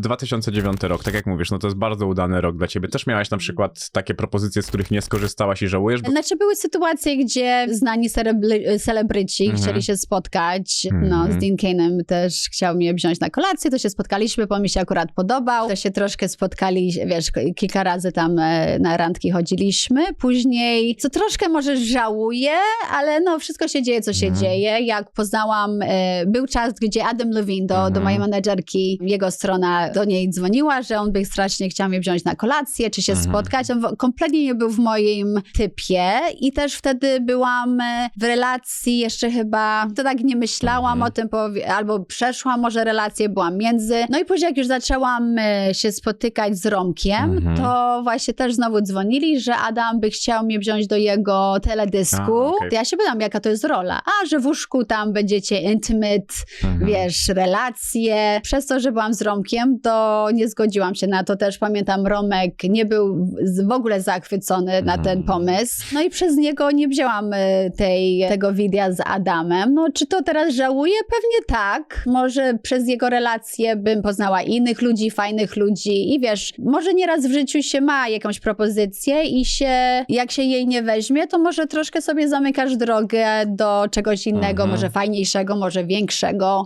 2009 rok, tak jak mówisz, no to jest bardzo udany rok dla ciebie. Też miałaś na przykład takie propozycje, z których nie skorzystałaś i żałujesz? Bo... Znaczy były sytuacje, gdzie znani celebry- celebryci Mhm. chcieli się spotkać. No, Mhm. z Dean Kane'em też chciał mnie wziąć na kolację, to się spotkaliśmy, bo mi się akurat podobał. To się troszkę spotkali, wiesz, kilka razy tam e, na randki chodziliśmy. Później, co troszkę może żałuję, ale no wszystko się dzieje, co się Mhm. dzieje. Jak poznałam, e, był czas, gdzie Adam Levine do, do Mhm. mojej menedżerki, jego strona do niej dzwoniła, że on by strasznie chciał mnie wziąć na kolację, czy się Mhm. spotkać. On kompletnie nie był w moim typie i też wtedy byłam e, w relacji jeszcze chyba, to tak nie myślałam Mhm. o tym, albo przeszłam może relację, byłam między. No i później jak już zaczęłam e, się spotykać z Romkiem, Mhm. to właśnie też znowu dzwonili, że Adam by chciał mnie wziąć do jego teledysku. A. To Ja się pytam, jaka to jest rola. A, że w łóżku tam będziecie intimate, Mhm. wiesz, relacje. Przez to, że byłam z Romkiem, to nie zgodziłam się na to. Też pamiętam, Romek nie był w ogóle zachwycony na ten Mm. pomysł. No i przez niego nie wzięłam y, tej, tego wideo z Adamem. No, czy to teraz żałuję? Pewnie tak. Może przez jego relacje bym poznała innych ludzi, fajnych ludzi i wiesz, może nieraz w życiu się ma jakąś propozycję i się, jak się jej nie weźmie, to może troszkę sobie zamykasz drogę do czegoś innego, Mhm. może fajniejszego, może większego.